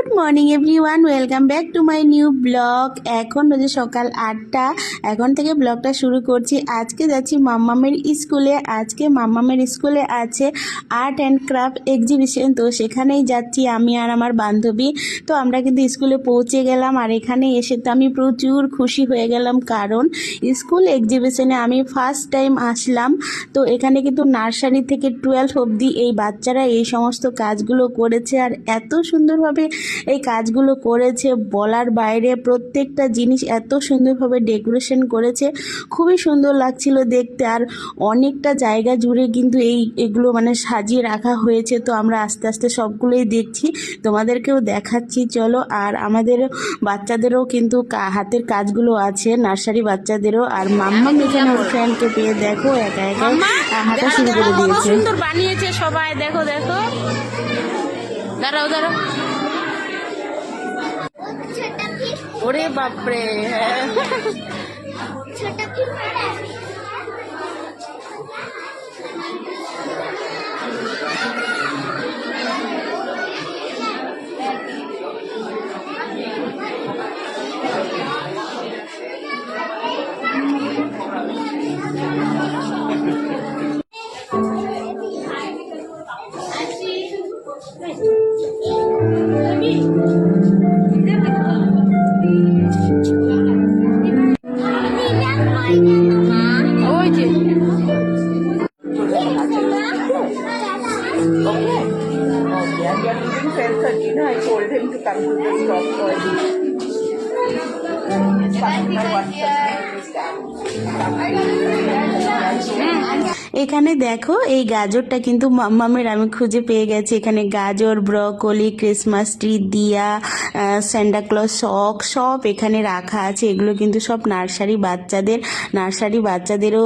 Good morning everyone welcome back to my new blog এখন বাজে সকাল আটটা। এখন থেকে ব্লগটা শুরু করছি। আজকে যাচ্ছি মাম্মামের স্কুলে। আজকে মাম্মামের স্কুলে আছে আর্ট অ্যান্ড ক্রাফট এক্সিবিশন তো সেখানেই যাচ্ছি আমি আর আমার বান্ধবী। তো আমরা কিন্তু স্কুলে পৌঁছে গেলাম আর এখানে এসে তো আমি প্রচুর খুশি হয়ে গেলাম। কারণ স্কুল এক্সিবিশনে আমি ফার্স্ট টাইম আসলাম। তো এখানে কিন্তু নার্সারি থেকে টুয়েলভ অবধি এই বাচ্চারা এই সমস্ত কাজগুলো করেছে। আর এত সুন্দরভাবে এই কাজগুলো করেছে বলার বাইরে প্রত্যেকটা জিনিস এত সুন্দরভাবে ডেকোরেশন করেছে খুবই সুন্দর লাগছিল দেখতে আর অনেকটা জায়গা জুড়ে কিন্তু এই এগুলো মানে সাজিয়ে রাখা হয়েছে তো আমরা আস্তে আস্তে সবগুলোই দেখছি তোমাদেরকেও দেখাচ্ছি চলো আর আমাদের বাচ্চাদেরও কিন্তু হাতের কাজগুলো আছে নার্সারি বাচ্চাদেরও আর মাম্মা এখানে ওর ফ্রেন্ডকে পেয়ে দেখো একা একা হাঁটা শুরু করে দিয়েছে। সুন্দর বানিয়েছে সবাই দেখো দেখো। দাঁড়াও দাঁড়াও। ওরে বাপরে হ্যাঁ Thank you. Okay. Okay, and you are leaving 12.13. I told him to come to the shop for you. It's fine, one second. এখানে দেখো, এই গাজরটা কিন্তু মাম্মামের আমি খুঁজে পেয়ে গেছি। এখানে গাজর, ব্রকলি, ক্রিসমাস ট্রি, দিয়া স্যান্ডাক্লজ শক, সব এখানে রাখা আছে। এগুলো কিন্তু সব নার্সারি বাচ্চাদের, নার্সারি বাচ্চাদেরও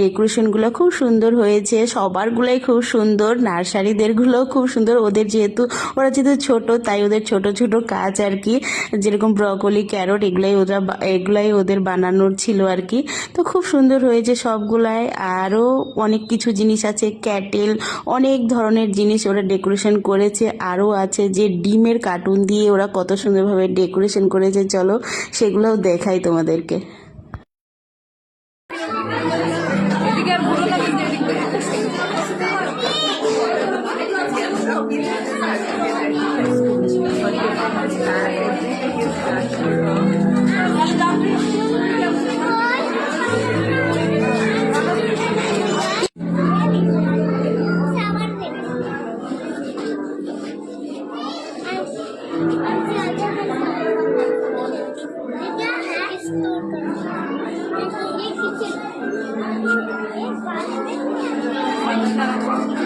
ডেকোরেশনগুলো খুব সুন্দর হয়েছে। সবারগুলোই খুব সুন্দর, নার্সারিদেরগুলোও খুব সুন্দর। ওদের যেহেতু, ওরা যেহেতু ছোট, তাই ওদের ছোট ছোট কাজ আর কি। যেরকম ব্রকলি, ক্যারট, এগুলাই ওরা এগুলাই ওদের বানানোর ছিল আর কি। তো খুব সুন্দর হয়েছে সবগুলাই। আরও অনেক কিছু জিনিস আছে, ক্যাটেল, অনেক ধরনের জিনিস ওরা ডেকোরেশন করেছে আরও আছে যে ডিমের কার্টুন দিয়ে ওরা কত সুন্দরভাবে ডেকোরেশন করেছে, চলো সেগুলোও দেখাই তোমাদেরকে Thank you. Thank you.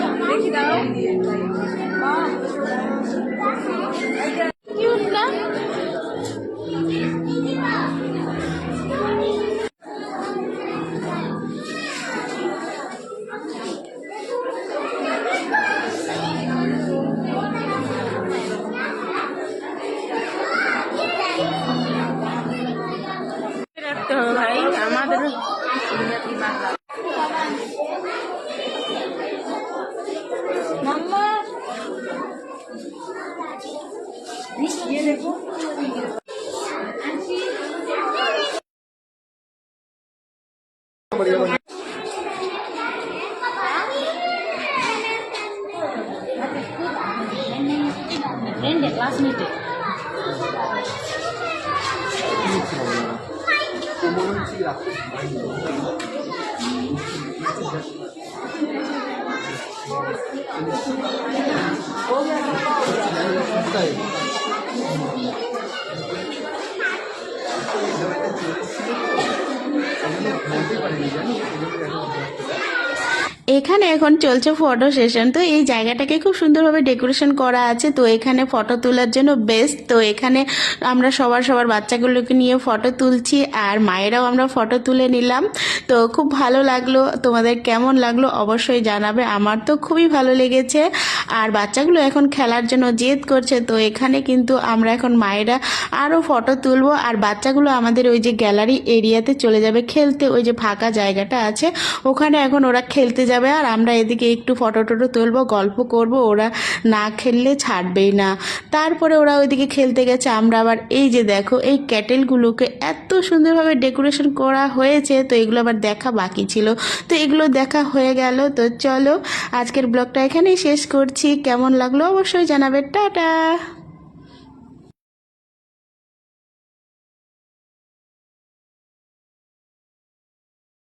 রাখতে হবে ভাই আমাদের মাম্মা বলতে পারিনি জানি এখানে এখন চলছে ফটো সেশন তো এই জায়গাটাকে খুব সুন্দরভাবে ডেকোরেশন করা আছে। তো এখানে ফটো তোলার জন্য বেস্ট তো এখানে আমরা সবার সবার বাচ্চাগুলোকে নিয়ে ফটো তুলছি আর মায়েরাও আমরা ফটো তুলে নিলাম। তো খুব ভালো লাগল। তোমাদের কেমন লাগল অবশ্যই জানাবে। আমার তো খুবই ভালো লেগেছে। আর বাচ্চাগুলো এখন খেলার জন্য জেদ করছে, তো এখানে কিন্তু আমরা এখন মায়েরা আরও ফটো তুলবো। আর বাচ্চাগুলো আমাদের ওই যে গ্যালারি এরিয়াতে চলে যাবে খেলতে, ওই যে ফাঁকা জায়গাটা আছে, ওখানে এখন ওরা খেলতে যাবে। আর আমরা এদিকে একটু ফটো টটো তুলবো, গল্প করব, ওরা না খেললে ছাড়বেই না। তারপরে ওরা ওইদিকে খেলতে গেছে। আমরা আবার এই যে দেখো, এই ক্যাটেলগুলোকে এত সুন্দরভাবে ডেকোরেশন করা হয়েছে, তো এগুলো আবার দেখা বাকি ছিল। তো এগুলো দেখা হয়ে গেল। তো চলো, আজকের ব্লগটা এখানেই শেষ করছি। কেমন লাগল অবশ্যই জানাবে। টাটা!